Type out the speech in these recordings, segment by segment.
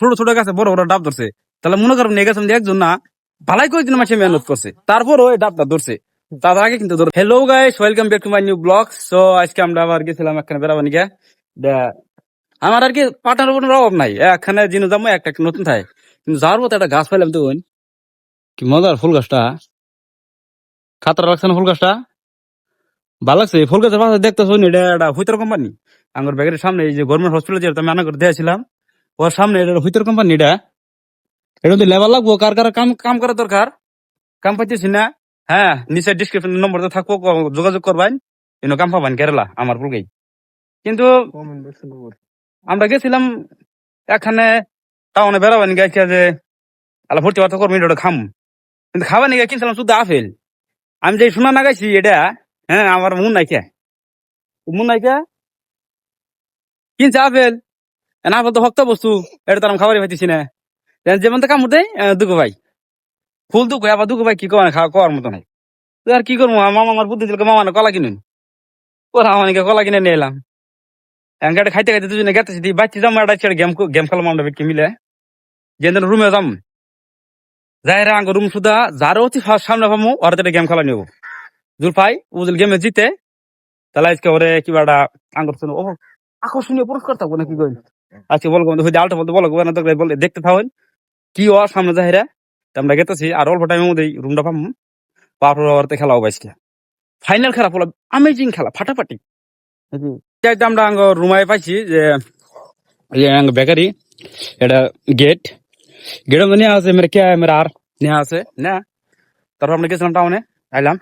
ছোট ছোট গাছে বড় বড় ডাব ধরছে। তাহলে মনে করেন এই মধ্যে একজন না, ভালাই কয়েকদিন মাসে মেহনত করছে। তারপর ওই ডাবটা ধরছে। তার আগে কিন্তু hello guys welcome back to my new blog so আজকে আমরা আবার গেছিলাম বেড়াবানি আমার আর কি অভাব নাই। জিনিস একটা নতুন থাকে। কিন্তু যাওয়ার মতো একটা গাছ পাইলাম তো কি মজার ফুল গাছটা। খাতরা লাগছে না ফুল গাছটা? ভালো লাগছে? ফুল গাছের পাশে দেখতেছো এটা একটা হুইতর কোম্পানি আমার ব্যাগের সামনে এই যে গভর্নমেন্ট হসপিটাল যেটা আমি আনা করে দিয়েছিলাম ওর সামনে এটা হুইতর কোম্পানি এটা এটা তো লেবার লাগবো কার কার কাম কাম করা দরকার? কাম পাইতেছি না। হ্যাঁ নিচে ডিসক্রিপশন নম্বর থাকব যোগাযোগ করবেন। এনে কাম পাবেন কেরালা আমার পুরগেই। কিন্তু আমরা গেছিলাম এখানে টাউনে বেড়াবানি গাইছে যে আলা ভর্তি বার্তা করব এটা খাম। কিন্তু খাবার নিয়ে কিনছিলাম শুধু আপেল। আমি যে শোনা না গাইছি এটা হ্যাঁ আমার মন নাইকে মন নাইকে কিনছে আপেল। না আপেল তো ভক্ত বস্তু, এটা তো খাবারই পাইতেছি না। যেমন তো কামড় ভাই ফুল দুঃখ, আবার দুঃখ ভাই কি খাওয়া, খাওয়ার মতো নাই। আর কি করব মামা আমার বুদ্ধি দিল, মামা কলা কিনুন। ওরা আমাকে কলা কিনে নিয়ে এলাম। এঙ্গাটা খাইতে খাইতে দুজনে গেতেছি বাচ্চি যাম একটা ছেড়ে গেম গেম খেলাম আমরা কি মিলে। যে রুমে যাম, যাই আঙ্গ রুম সুদা যার অতি সামনে পামু ওরা তো গেম খেলা নিব। জুল পাই, উজুল গেমে জিতে, তাহলে আজকে ওরে কিবা একটা আঙ্গর আকর্ষণীয় পুরস্কার থাকব না কি আজকে বলব হয়তো আলটা বলতে বলব না তো বলে দেখতে থাকুন। কি ও সামনে যাই রে? তা আমরা গেতেছি আর অল্প টাইমের মধ্যেই রুমটা তারপর ওরতে খেলা হবে আজকে। ফাইনাল খেলা হলো আমেজিং খেলা ফাটাফাটি। আমরা আঙ্গ রুমায় পাইছি যে এই আঙ্গ বেকারি এটা গেট গেটের মধ্যে নিয়ে আছে মেরে কে মেরে আর নিয়ে আছে না? তারপর আমরা গেছিলাম টাউনে আইলাম।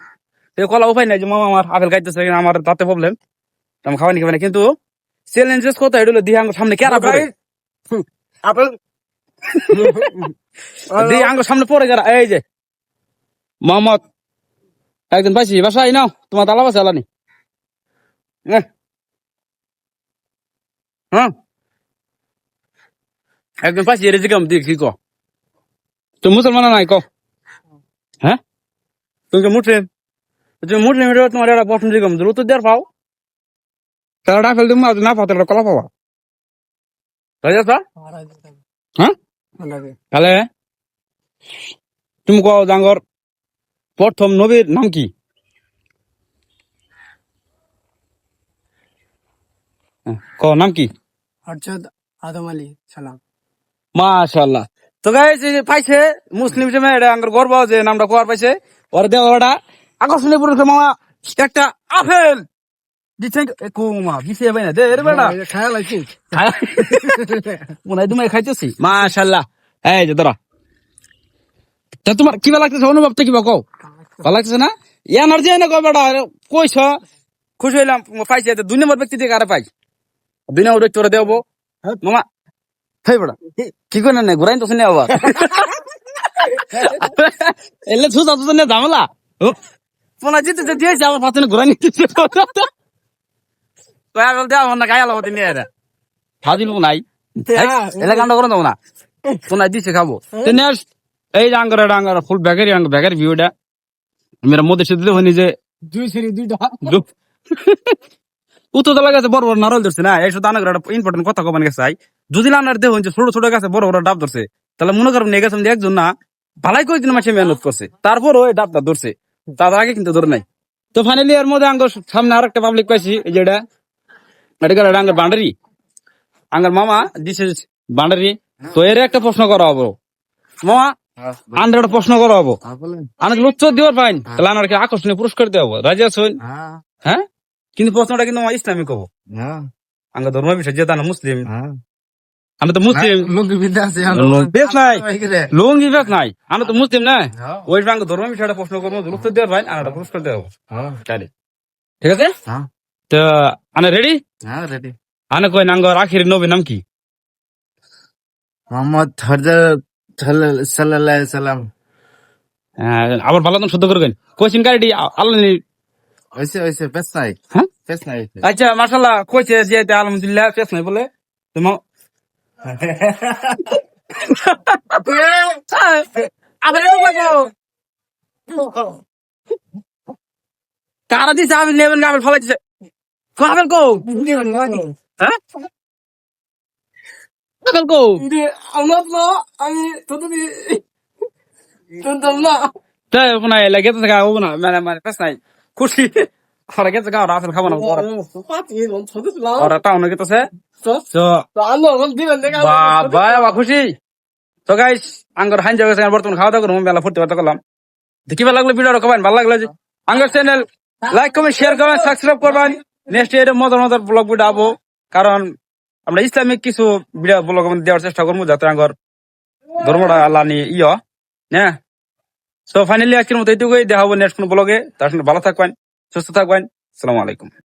কলা উপায় নাই যে মামা আমার আপেল খাইতেছে আমার তাতে প্রবলেম আমি খাওয়ানি খাবে না কিন্তু চ্যালেঞ্জেস কত? এটা হলো আঙ্গ সামনে কেরা পড়ে? আপেল। দিয়ে আঙ্গ সামনে পড়ে গেরা এই যে মোহাম্মদ একদিন পাইছি বাসায় নাও তোমার তালা বাসা আলানি। হ্যাঁ। একদিন পাইছি এর জিগাম দিয়ে কি কো? তুমি মুসলমান নাই কো? হ্যাঁ? তুমি মুসলিম? তুমি মুসলিম তোমার একটা প্রশ্ন জিগাম উত্তর দেওয়ার পাও। তাহলে ডাফেল তুমি না পাও তাহলে কলা পাবা। রাজা স্যার হ্যাঁ? তাহলে তুমি কও জাঙ্গর প্রথম নবীর নাম কি? হ্যাঁ, কও নাম কি? হরচদ আদম আলী সালাম। মাশাল্লাহ তো গাইস এই যে পাইছে মুসলিম হিসেবে এটা আমার গর্ব যে নামটা কোয়ার পাইছে? ওর দেওয়া ওটা আকর্ষণীয় পুরস্কার মামা একটা আপেল। দিচ্ছেন কুমা দিছে ভাই না দে রে বেটা। খেয়াল আছে মনে হয় তুমি খাইতেছি। মাশাল্লাহ। এই যে ধরা। তা তোমার কিবা লাগতেছে অনুভবটা কিবা কও? ভালো লাগতেছে না? এনার্জি এনে কয় বেটা কইছ। খুশি হইলাম পাইছে তো দুই নম্বর ব্যক্তি থেকে আরে পাই। দুই নম্বর ব্যক্তি ওরা দেবো মামা হেই বেটা। কি? করে না ঘুরাই তো শুনে আবার। এলে সুসা নিয়ে ঝামেলা। পোনা জিতে যে দিয়েছে আমার পাশে ঘুরাই নিতে কয়া বল দেওয়া আমার না গায়ে আলো নিয়ে এরা ফাজিল নাই? এলে কান্ড করে দেবো না শোনা? দিছে খাব। তো এই যে আঙ্গার আঙ্গার ফুল ব্যাগের ব্যাগের ভিউটা মেরা মধ্যে সে হয়নি যে দুই সিঁড়ি দুইটা উত্তর তলা গাছে বড় বড় নারল ধরছে না। এই শুধু একটা ইম্পর্টেন্ট কথা কমান গেছে যদি দেহ ছোট ছোট গাছে বড় বড় ডাব ধরছে তাহলে মনে করেন মধ্যে একজন না ভালাই কয়েকদিন মাসে মেহনত করছে তারপর ওই ডাবটা ধরছে তার আগে কিন্তু ধরে নাই। তো ফাইনালি এর মধ্যে আঙ্গ সামনে আর একটা পাবলিক পাইছি যেটা এটা আঙ্গার বান্ডারি? আঙ্গার মামা দিস ইজ বান্ডারি। তো এর একটা প্রশ্ন করা হব। মামা আন্ডার একটা প্রশ্ন করা হব। আনাকে লুচ্চ দিবার পাইন? তাহলে আনার কি আকর্ষণীয় পুরস্কার দেওয়া হব। রাজি হ্যাঁ। হ্যাঁ? কিন্তু প্রশ্নটা কিন্তু আমার ইসলামিক হব। হ্যাঁ। আঙ্গ ধর্ম বিষয় যেহেতু আমরা মুসলিম আমরা তো মুসলিম। আছে বেশ নাই। লুঙ্গি বেশ নাই। আমরা তো মুসলিম না? ওই ধর্ম বিষয়টা প্রশ্ন করব উত্তর দেওয়ার পাইন আনার একটা পুরস্কার দেওয়া হব। ঠিক আছে? হ্যাঁ। তো আনা রেডি হ্যাঁ রেডি আনা কই নাঙ্গ আখির নবী নাম কি? মোহাম্মদ হরজত সাল্লাল্লাহু আলাইহি সাল্লাম। আবার ভালো শুদ্ধ করবেন কোয়েশ্চেন কারেক্ট আল্লাহ নি- ওইসে ওইসে পেস নাই হ্যাঁ? পেস নাই আচ্ছা মাশাল্লাহ কইছে যে আলহামদুলিল্লাহ নাই বলে। কইবো কারা দিছে? আবিল নেবেন আবিল ফলাইছে। কো কো হ্যাঁ পাগল কো আমার না আমি তো তুমি না তাই কোনা এলা গেতে থাকা হব মানে মানে পেছ নাই খুশি ওরা গেছে গা আসল খাব না ওরা টাউনে গেতেছে তো তো বাবা খুশি তো গাইস আঙ্গর হাইন যাবে বর্তমান খাওয়া দাওয়া করব মেলা ফুর্তি বার্তা করলাম দেখি ভালো লাগল ভিডিও কমেন্ট ভালো লাগল আঙ্গর চ্যানেল লাইক কমেন্ট শেয়ার করবেন সাবস্ক্রাইব করবেন নেক্সট ইয়ারে মজার মজার ব্লগ ভিডিও আবো, কারণ আমরা ইসলামিক কিছু ভিডিও ব্লগ দেওয়ার চেষ্টা করব, যাতে আমার ধর্মটা আল্লাহ নিয়ে ইয় হ্যাঁ? সো ফাইনালি আজকের মতো এইটুকুই দেখাবো নেক্সট কোনো ব্লগে তার সঙ্গে ভালো থাকবেন, সুস্থ থাকবেন, আসসালামু আলাইকুম।